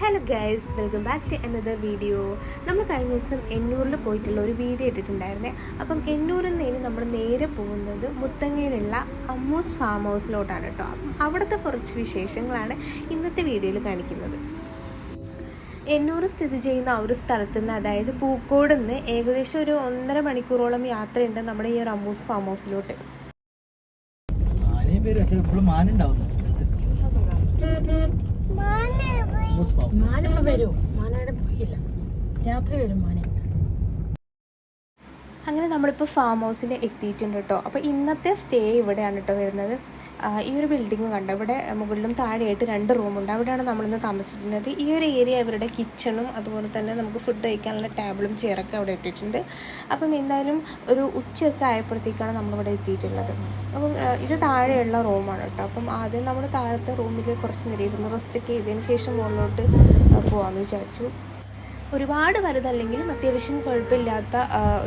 Hello guys welcome back to another video നമ്മൾ കഴിഞ്ഞ ദിവസം എന്നൂരിൽ പോയിട്ടുള്ള ഒരു വീഡിയോ ഇട്ടിട്ടുണ്ടായിരുന്നേ. അപ്പം എന്നൂരിൽ നിന്ന് നമ്മൾ നേരെ പോകുന്നത് മുത്തങ്ങയിലുള്ള അമ്മൂസ് ഫാം ഹൗസിലോട്ടാണ് കേട്ടോ. അപ്പം അവിടുത്തെ കുറച്ച് വിശേഷങ്ങളാണ് ഇന്നത്തെ വീഡിയോയിൽ കാണിക്കുന്നത്. എന്നൂർ സ്ഥിതി ചെയ്യുന്ന ആ ഒരു സ്ഥലത്ത് നിന്ന് അതായത് പൂക്കോട് നിന്ന് ഏകദേശം ഒരു ഒന്നര മണിക്കൂറോളം യാത്രയുണ്ട് നമ്മുടെ ഈ ഒരു അമ്മൂസ് ഫാം ഹൗസിലോട്ട് ആനയും മാനിപ്പോ വരും. മാനയുടെ പോയില്ല. രാത്രി വരും മാന. അങ്ങനെ നമ്മളിപ്പോൾ ഫാം ഹൗസിൽ എത്തിയിട്ടുണ്ട് കേട്ടോ അപ്പോൾ ഇന്നത്തെ സ്റ്റേ ഇവിടെയാണ് കേട്ടോ വരുന്നത്. ഈ ഒരു ബിൽഡിംഗ് കണ്ടോ? ഇവിടെ മുകളിലും താഴെയായിട്ട് രണ്ട് റൂമുണ്ട് അവിടെയാണ് നമ്മളിന്ന് താമസിക്കുന്നത് ഈ ഒരു ഏരിയ ഇവരുടെ കിച്ചണും അതുപോലെ തന്നെ നമുക്ക് ഫുഡ് കഴിക്കാനുള്ള ടേബിളും ചെയറൊക്കെ അവിടെ ഇട്ടിട്ടുണ്ട്. അപ്പം എന്തായാലും ഒരു ഉച്ചയൊക്കെ ആയപ്പോഴത്തേക്കാണ് നമ്മളിവിടെ എത്തിയിട്ടുള്ളത്. അപ്പം ഇത് താഴെയുള്ള റൂമാണ് കേട്ടോ. അപ്പം ആദ്യം നമ്മൾ താഴത്തെ റൂമിൽ കുറച്ച് നേരം ഇരുന്ന് റെസ്റ്റൊക്കെ ചെയ്തതിന് ശേഷം മുകളിലോട്ട് പോകാമെന്ന് വിചാരിച്ചു. ഒരുപാട് വലുതല്ലെങ്കിലും അത്യാവശ്യം കുഴപ്പമില്ലാത്ത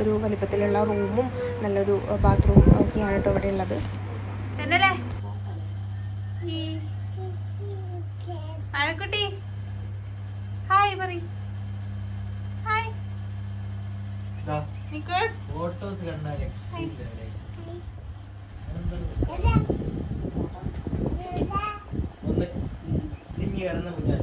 ഒരു വലിപ്പത്തിലുള്ള റൂമും നല്ലൊരു ബാത്റൂം ഒക്കെയാണ് കേട്ടോ ഇവിടെ ഉള്ളത്. അഴക്കുട്ടി ഹായ് പറ ഹായ് നിക്കോസ്. ഫോട്ടോസ് കണ്ടാൽ അല്ലേ? ഒന്ന്. ഇനി കിടന്ന കുഞ്ഞാൻ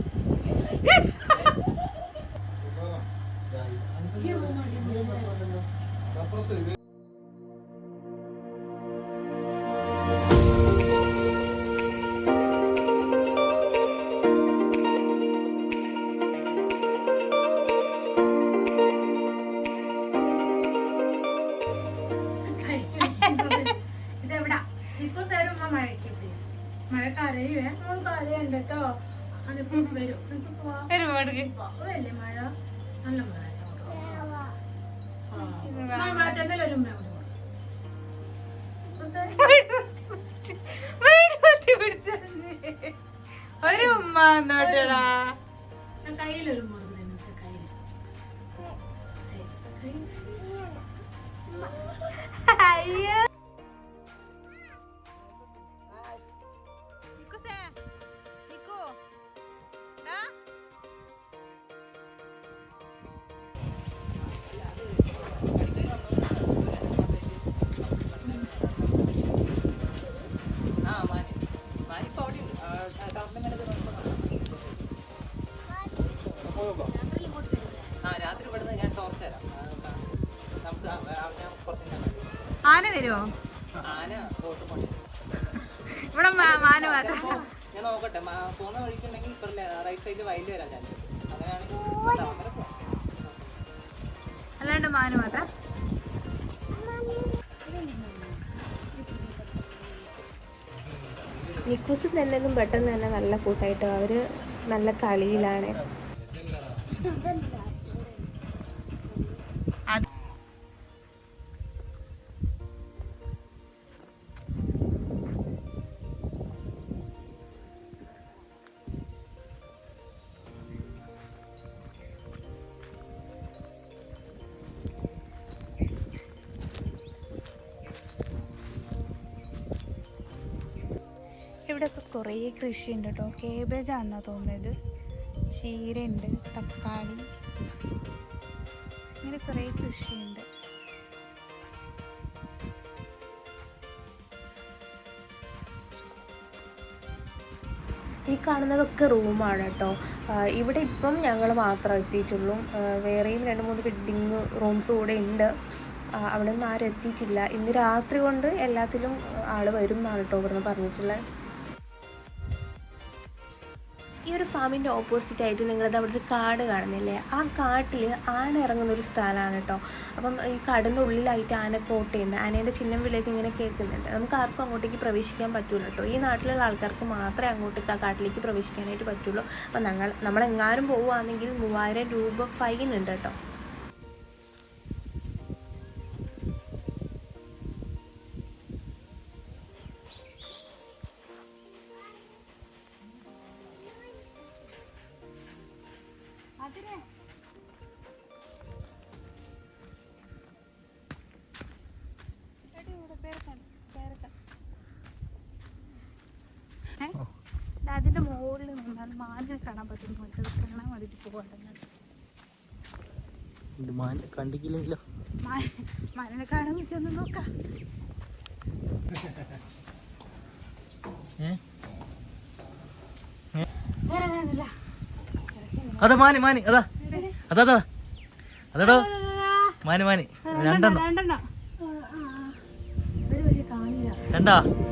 കരയുവേ കരയുണ്ട് കേട്ടോ വരും. മഴ. നല്ല മഴ. ഒരു ഉമ്മ എന്നോട്ടടാ കയ്യിലൊരു ഉമ്മ. അയ്യോ. ഞാൻ നോക്കട്ടെ. പോകുന്ന വഴിക്കുണ്ടെങ്കിൽ ഇപ്പം റൈറ്റ് സൈഡിൽ വയലിൽ വരാൻ ചാൻസ് അങ്ങനെയാണെങ്കിൽ. അല്ലാണ്ട് മാന നിക്കൂസും പെട്ടെന്ന് തന്നെ നല്ല കൂട്ടായിട്ടോ. അവർ നല്ല കളിയിലാണ്. ഇവിടെയൊക്കെ കുറേ കൃഷിയുണ്ട് കേട്ടോ. കേബേജ് ആണെന്നാണ് തോന്നുന്നത്. ചീരയുണ്ട് തക്കാളി. ഇങ്ങനെ കുറേ കൃഷിയുണ്ട്. ഈ കാണുന്നതൊക്കെ റൂമാണ് കേട്ടോ. ഇവിടെ ഇപ്പം ഞങ്ങൾ മാത്രം എത്തിയിട്ടുള്ളൂ. വേറെയും രണ്ട് മൂന്ന് ബിൽഡിങ് റൂംസ് കൂടെ ഉണ്ട്. അവിടെ നിന്ന് ആരും എത്തിയിട്ടില്ല. ഇന്ന് രാത്രി കൊണ്ട് എല്ലാത്തിലും ആൾ വരും എന്നാണ് കേട്ടോ ഇവിടുന്ന് പറഞ്ഞിട്ടുള്ളത്. ഈ ഒരു ഫാമിന്റെ ഓപ്പോസിറ്റ് ആയിട്ട് നിങ്ങളത് അവിടെ ഒരു കാട് കാണുന്നില്ലേ? ആ കാട്ടിൽ ആന ഇറങ്ങുന്ന ഒരു സ്ഥലമാണ് കേട്ടോ. അപ്പം ഈ കാടിന്റെ ഉള്ളിലായിട്ട് ആന കോട്ടയുണ്ട്. ആനേന്റെ ചിഹ്നം വിളിയൊക്കെ ഇങ്ങനെ കേൾക്കുന്നുണ്ട്. നമുക്ക് ആർക്കും അങ്ങോട്ടേക്ക് പ്രവേശിക്കാൻ പറ്റൂല കേട്ടോ. ഈ നാട്ടിലുള്ള ആൾക്കാർക്ക് മാത്രമേ അങ്ങോട്ടേക്ക് ആ കാട്ടിലേക്ക് പ്രവേശിക്കാനായിട്ട് പറ്റുള്ളൂ. അപ്പം ഞങ്ങൾ നമ്മളെങ്ങാനും പോവുകയാണെങ്കിൽ മൂവായിരം രൂപ ഫൈൻ ഉണ്ട് കേട്ടോ. അതിന്റെ മുകളിൽ നിന്നാൽ മാനിനെ കാണാൻ പറ്റും കാണാൻ അതിട്ട് പോകണ്ടെന്ന് മാനിനെ മാൻ കണ്ടിക്കില്ലെങ്കിലോ? മരനെ കാണാൻ വെച്ചൊന്ന് നോക്കാം. അതാ മാനി മാനി അതാ. അതാ അതാ. അതാടോ. മാനി മാനി. രണ്ടെണ്ണം രണ്ടെണ്ണം.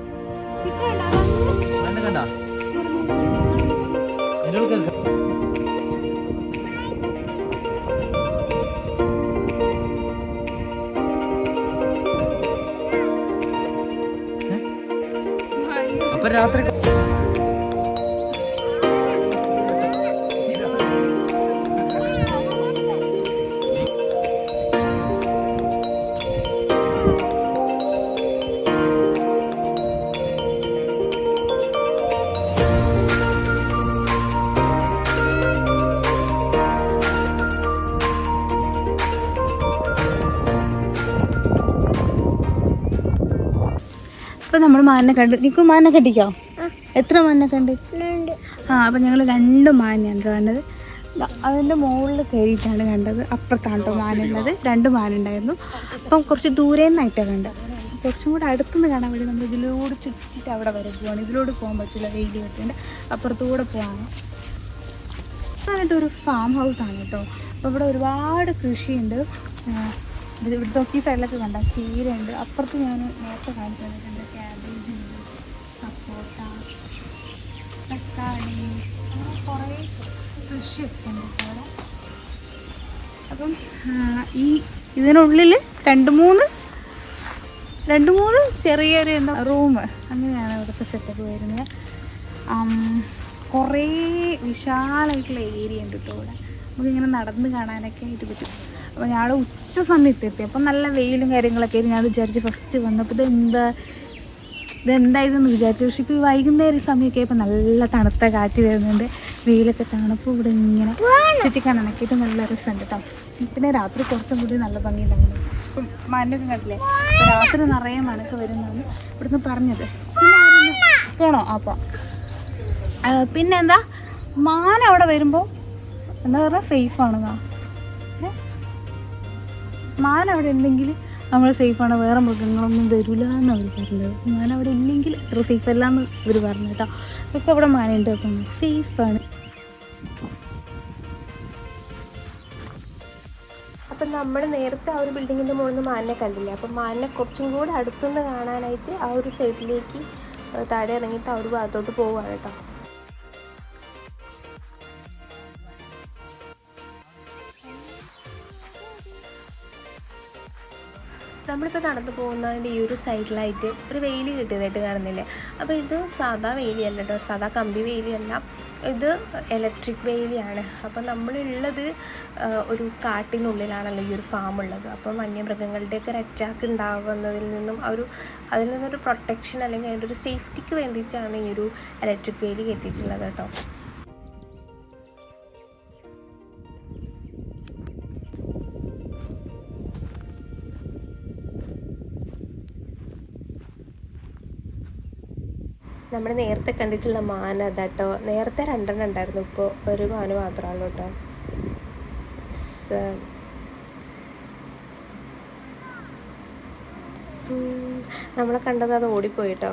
രാത്രി നമ്മൾ മാനിനെ കണ്ടു. നിക്കു മാനിനെ കണ്ടിക്കോ എത്ര മാനിനെ കണ്ട്? ആ അപ്പൊ ഞങ്ങൾ രണ്ട് മാനിയാണ് കണ്ടത്. അതിന്റെ മുകളിൽ കയറിയിട്ടാണ് കണ്ടത്. അപ്പുറത്താണ് മാനുള്ളത്. രണ്ട് മാനുണ്ടായിരുന്നു. അപ്പം കുറച്ച് ദൂരെ നിന്നായിട്ടാണ് കണ്ടത്. കുറച്ചും കൂടെ അടുത്തുനിന്ന് കാണാൻ വേണ്ടി നമ്മൾ ഇതിലൂടെ ചുറ്റിട്ട് അവിടെ വരെ പോവാണ്. ഇതിലൂടെ പോകാൻ പറ്റില്ല. വെയിൽ കിട്ടുന്നുണ്ട് അപ്പുറത്തൂടെ പോവാണ്. എന്നിട്ട് ഒരു ഫാം ഹൗസ് ആണ് കേട്ടോ അപ്പോൾ ഇവിടെ ഒരുപാട് കൃഷിയുണ്ട്. ഇത് ഇവിടുത്തെ ഈ സൈഡിലൊക്കെ കണ്ട ചീരയുണ്ട്. അപ്പുറത്ത് ഞാൻ നേരത്തെ കാണിച്ചു തന്നിട്ടുണ്ട് ക്യാബേജ് ഉണ്ട് സപ്പോട്ട തക്കാളി അങ്ങനെ കുറേ കൃഷിയൊക്കെ ഉണ്ട് അവിടെ അപ്പം ഈ ഇതിനുള്ളിൽ രണ്ട് മൂന്ന് രണ്ട് മൂന്ന് ചെറിയൊരു എന്താ റൂം അങ്ങനെയാണ് ഇവിടുത്തെ സെറ്റപ്പ് വരുന്നത്. കുറേ വിശാലമായിട്ടുള്ള ഏരിയ ഉണ്ട് കേട്ടോ ഇവിടെ. നമുക്കിങ്ങനെ നടന്ന് കാണാനൊക്കെ ആയിട്ട് പറ്റും. അപ്പോൾ ഞങ്ങൾ ഉച്ച സമയത്ത് എത്തി അപ്പം നല്ല വെയിലും കാര്യങ്ങളൊക്കെ ആയിരുന്നു. ഞാൻ വിചാരിച്ചു ഫസ്റ്റ് വന്നപ്പോൾ ഇതെന്താ ഇതെന്തായതെന്ന് വിചാരിച്ചു. പക്ഷെ ഇപ്പോൾ വൈകുന്നേരം സമയമൊക്കെ ആയപ്പോൾ നല്ല തണുത്ത കാറ്റ് വരുന്നുണ്ട്. വെയിലൊക്കെ തണുപ്പ് ഇവിടെ ഇങ്ങനെ ചുറ്റിക്കാണാനൊക്കെ ഇത് നല്ല രസമുണ്ട് കേട്ടോ പിന്നെ രാത്രി കുറച്ചും കൂടി നല്ല ഭംഗിയുണ്ടായിരുന്നു. ഇപ്പം മണ്ണൊക്കെ കണ്ടില്ലേ? രാത്രി നിറയെ മണക്ക് വരുന്നതാണ് ഇവിടുന്ന് പറഞ്ഞത്. പിന്നെ പോണോ? അപ്പോൾ പിന്നെന്താ? മാന അവിടെ വരുമ്പോൾ എന്താ പറയുക സേഫ് ആണെന്നാ? മാൻ അവിടെ ഉണ്ടെങ്കിൽ നമ്മൾ സേഫാണ് വേറെ മൃഗങ്ങളൊന്നും വരില്ല എന്ന് അവർ പറഞ്ഞത്. മാൻ അവിടെ ഇല്ലെങ്കിൽ അത്ര സേഫ് അല്ല എന്ന് ഇവർ പറഞ്ഞു കേട്ടോ ഇപ്പം അവിടെ മാനുണ്ട് അപ്പം സേഫാണ് അപ്പം നമ്മൾ നേരത്തെ ആ ഒരു ബിൽഡിങ്ങിന്റെ മുകളിൽ നിന്ന് മാനിനെ കണ്ടില്ല? അപ്പം മാനിനെ കുറച്ചും കൂടെ അടുത്തുനിന്ന് കാണാനായിട്ട് ആ ഒരു സൈഡിലേക്ക് താഴെ ഇറങ്ങിയിട്ട് ആ ഒരു ഭാഗത്തോട്ട് പോവുകയാണ് കേട്ടോ നമ്മളിപ്പോൾ നടന്നു പോകുന്നതിന്റെ ഈ ഒരു സൈഡിലായിട്ട് ഒരു വെയിൽ കിട്ടിയതായിട്ട് കാണുന്നില്ലേ? അപ്പോൾ ഇത് സാധാ വേലിയല്ല കേട്ടോ സാധാ കമ്പി വേലിയല്ല. ഇത് ഇലക്ട്രിക് വേലിയാണ്. അപ്പോൾ നമ്മളുള്ളത് ഒരു കാട്ടിനുള്ളിലാണല്ലോ ഈ ഒരു ഫാം ഉള്ളത് അപ്പോൾ വന്യമൃഗങ്ങളുടെയൊക്കെ ഒരു അറ്റാക്ക് ഉണ്ടാവുന്നതിൽ നിന്നും ഒരു അതിൽ നിന്നൊരു പ്രൊട്ടക്ഷൻ അല്ലെങ്കിൽ അതിന്റെ ഒരു സേഫ്റ്റിക്ക് വേണ്ടിയിട്ടാണ് ഈ ഒരു ഇലക്ട്രിക് വേലി കെട്ടിയിട്ടുള്ളത് കേട്ടോ നമ്മൾ നേരത്തെ കണ്ടിട്ടുള്ള മാന അതാട്ടോ. നേരത്തെ രണ്ടെണ്ണം ഉണ്ടായിരുന്നു. ഇപ്പോൾ ഒരു മാന മാത്രമാണ് കേട്ടോ നമ്മളെ കണ്ടത് അത് ഓടിപ്പോയി കേട്ടോ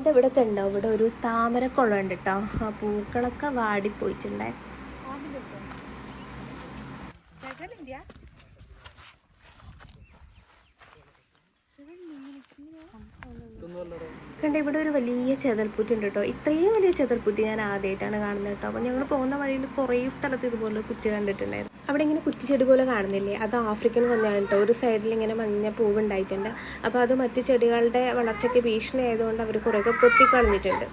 ഇതെവിടെയൊക്കെ ഉണ്ടാവും? ഇവിടെ ഒരു താമരക്കുളം ഉണ്ട് കേട്ടോ ആ പൂക്കളൊക്കെ വാടിപ്പോയിട്ടുണ്ടേ. കണ്ട ഇവിടെ ഒരു വലിയ ചെതൽപ്പുറ്റി ഉണ്ട് കേട്ടോ. ഇത്രയും വലിയ ചെതൽപ്പുറ്റി ഞാൻ ആദ്യമായിട്ടാണ് കാണുന്നത് കേട്ടോ. അപ്പോൾ ഞങ്ങൾ പോകുന്ന വഴിയിൽ കുറേ സ്ഥലത്ത് ഇതുപോലെ കുറ്റി കണ്ടിട്ടുണ്ടായിരുന്നു. അവിടെ ഇങ്ങനെ കുറ്റിച്ചെടി പോലെ കാണുന്നില്ലേ? അത് ആഫ്രിക്കൻ തന്നെയാണ് കേട്ടോ. ഒരു സൈഡിൽ ഇങ്ങനെ മഞ്ഞ പൂവ് ഉണ്ടായിട്ടുണ്ട്. അപ്പോൾ അത് മറ്റു ചെടികളുടെ വളർച്ചയ്ക്ക് ഭീഷണി ആയതുകൊണ്ട് അവർ കുറേയൊക്കെ കൊത്തി കളഞ്ഞിട്ടുണ്ട്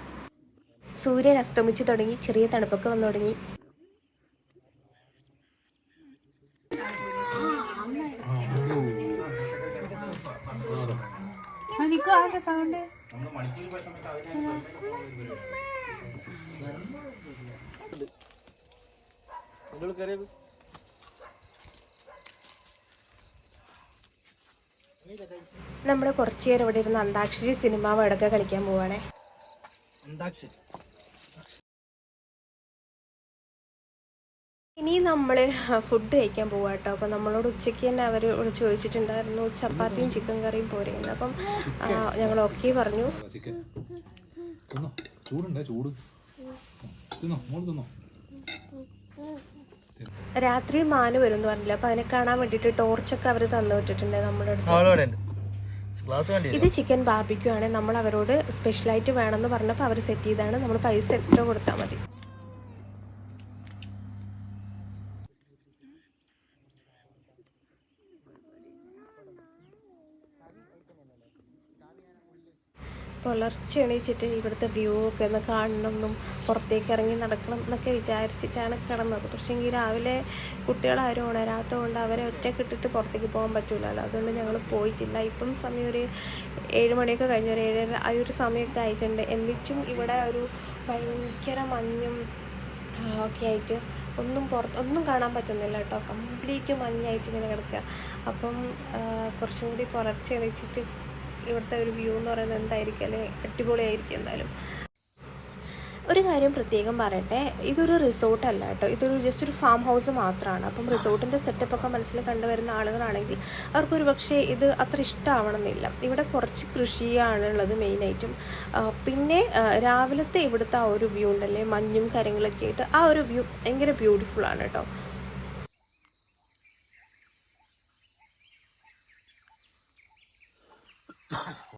സൂര്യൻ അസ്തമിച്ച് തുടങ്ങി. ചെറിയ തണുപ്പൊക്കെ വന്നു തുടങ്ങി. ആകെ സൗണ്ട് നമ്മൾ കുറച്ചു നേരം ഇവിടെ ഇരുന്ന് അന്താക്ഷരി സിനിമ വടക്ക കളിക്കാൻ പോവാണേ. ഇനി നമ്മൾ ഫുഡ് കഴിക്കാൻ പോവാ കേട്ടോ അപ്പം നമ്മളോട് ഉച്ചയ്ക്ക് തന്നെ അവർ ചോദിച്ചിട്ടുണ്ടായിരുന്നു ചപ്പാത്തിയും ചിക്കൻ കറിയും പോരെയെന്ന് അപ്പം ഞങ്ങൾ ഓക്കെ പറഞ്ഞു. രാത്രി മാന് വരും എന്ന് പറഞ്ഞില്ല? അപ്പൊ അതിനെ കാണാൻ വേണ്ടിട്ട് ടോർച്ചൊക്കെ അവർ തന്നു വിട്ടിട്ടുണ്ട് നമ്മുടെ അടുത്ത്. ഇത് ചിക്കൻ ബാർബിക്യൂ ആണ്. നമ്മൾ അവരോട് സ്പെഷ്യലായിട്ട് വേണമെന്ന് പറഞ്ഞപ്പോൾ അവർ സെറ്റ് ചെയ്താണ്. നമ്മൾ പൈസ എക്സ്ട്രാ കൊടുത്താൽ മതി. പുലർച്ചെ എണീച്ചിട്ട് ഇവിടുത്തെ വ്യൂ ഒക്കെ ഒന്ന് കാണണം എന്നും പുറത്തേക്ക് ഇറങ്ങി നടക്കണം എന്നൊക്കെ വിചാരിച്ചിട്ടാണ് കിടന്നത്. പക്ഷേങ്കിൽ രാവിലെ കുട്ടികളാരും ഉണരാത്തതുകൊണ്ട് അവരെ ഒറ്റക്കിട്ടിട്ട് പുറത്തേക്ക് പോകാൻ പറ്റൂലല്ലോ. അതുകൊണ്ട് ഞങ്ങൾ പോയിട്ടില്ല. ഇപ്പം സമയം ഒരു ഏഴ് മണിയൊക്കെ കഴിഞ്ഞ ഒരു ഏഴര ആ ഒരു സമയമൊക്കെ ആയിട്ടുണ്ട്. എന്നിട്ടും ഇവിടെ ഒരു ഭയങ്കര മഞ്ഞും ഒക്കെ ആയിട്ട് ഒന്നും പുറത്ത് ഒന്നും കാണാൻ പറ്റുന്നില്ല കേട്ടോ. കംപ്ലീറ്റ് മഞ്ഞായിട്ട് ഇങ്ങനെ കിടക്കുക. അപ്പം കുറച്ചും കൂടി പുലർച്ചെ എണീച്ചിട്ട് ഇവിടുത്തെ ഒരു വ്യൂ എന്ന് പറയുന്നത് എന്തായിരിക്കും? അല്ലെ? അടിപൊളിയായിരിക്കും എന്തായാലും. ഒരു കാര്യം പ്രത്യേകം പറയട്ടെ. ഇതൊരു റിസോർട്ട് അല്ല കേട്ടോ. ഇതൊരു ജസ്റ്റ് ഒരു ഫാം ഹൗസ് മാത്രമാണ് അപ്പം റിസോർട്ടിന്റെ സെറ്റപ്പൊക്കെ മനസ്സിൽ കണ്ടുവരുന്ന ആളുകളാണെങ്കിൽ അവർക്കൊരു പക്ഷേ ഇത് അത്ര ഇഷ്ടമാവണമെന്നില്ല ഇവിടെ കുറച്ച് കൃഷിയാണ് ഉള്ളത് മെയിനായിട്ടും പിന്നെ രാവിലത്തെ ഇവിടുത്തെ ആ ഒരു വ്യൂ ഉണ്ടല്ലേ? മഞ്ഞും കാര്യങ്ങളൊക്കെ ആയിട്ട് ആ ഒരു വ്യൂ ഭയങ്കര ബ്യൂട്ടിഫുൾ ആണ് കേട്ടോ.